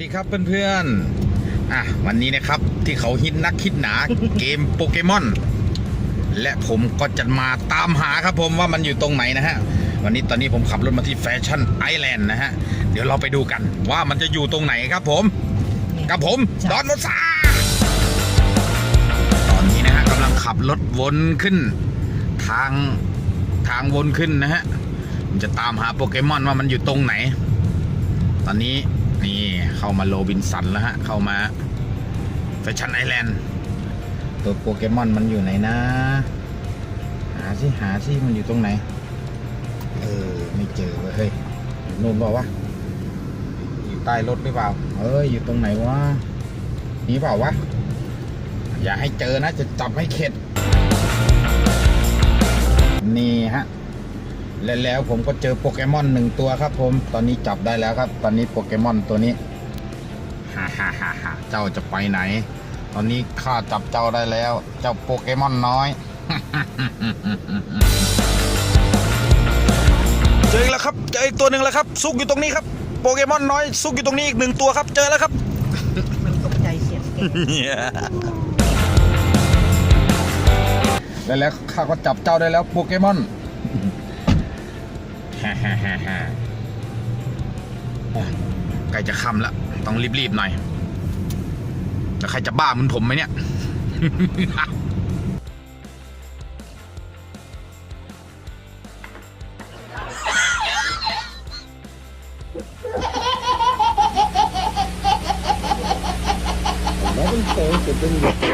ดีครับเพื่อนๆอะวันนี้นะครับที่เขาฮิตนักคิดหนาเกมโปเกมอน และผมก็จะมาตามหาครับผมว่ามันอยู่ตรงไหนนะฮะ วันนี้ตอนนี้ผมขับรถมาที่แฟชั่นไอแลนด์นะฮะ เดี๋ยวเราไปดูกันว่ามันจะอยู่ตรงไหนครับผม กับผม ดอนมซาตอนนี้นะฮะกำลังขับรถวนขึ้น ทางทางวนขึ้นนะฮะผมจะตามหาโปเกมอนว่ามันอยู่ตรงไหน ตอนนี้ นี่เข้ามาโรบินสันแล้วฮะ เข้ามาแฟชั่นไอแลนด์ตัวโปเกมอนมันอยู่ไหนนะ หาสิหาสิมันอยู่ตรงไหน เออ ไม่เจอเว้ยเฮ้ยอยู่นู่นบอกว่าอยู่ใต้รถหรือเปล่า เอ้ยอยู่ตรงไหนวะนี่เปล่าวะ อย่าให้เจอนะจะจับให้เข็ด และแล้วผมก็เจอโปเกมอนหนึ่งตัวครับผม ตอนนี้จับได้แล้วครับ ตอนนี้โปเกมอนตัวนี้ฮ่าฮ่าฮ่าฮ่าเจ้าจะไปไหน ตอนนี้ข้าจับเจ้าได้แล้ว เจ้าโปเกมอนน้อย เจออีกแล้วครับเจออีกตัวหนึ่งแล้วครับ ซุกอยู่ตรงนี้ครับ โปเกมอนน้อย ซุกอยู่ตรงนี้อีกหนึ่งตัวครับ เจอแล้วครับ มันตกใจเสียงเก่งแล้วแล้วข้าก็จับเจ้าได้แล้วโปเกมอน ใกล้จะค่ำล้วต้องรีบๆหน่อยแต่ใครจะบ้าเหมือนผมไหมเนี่ย11 phones have been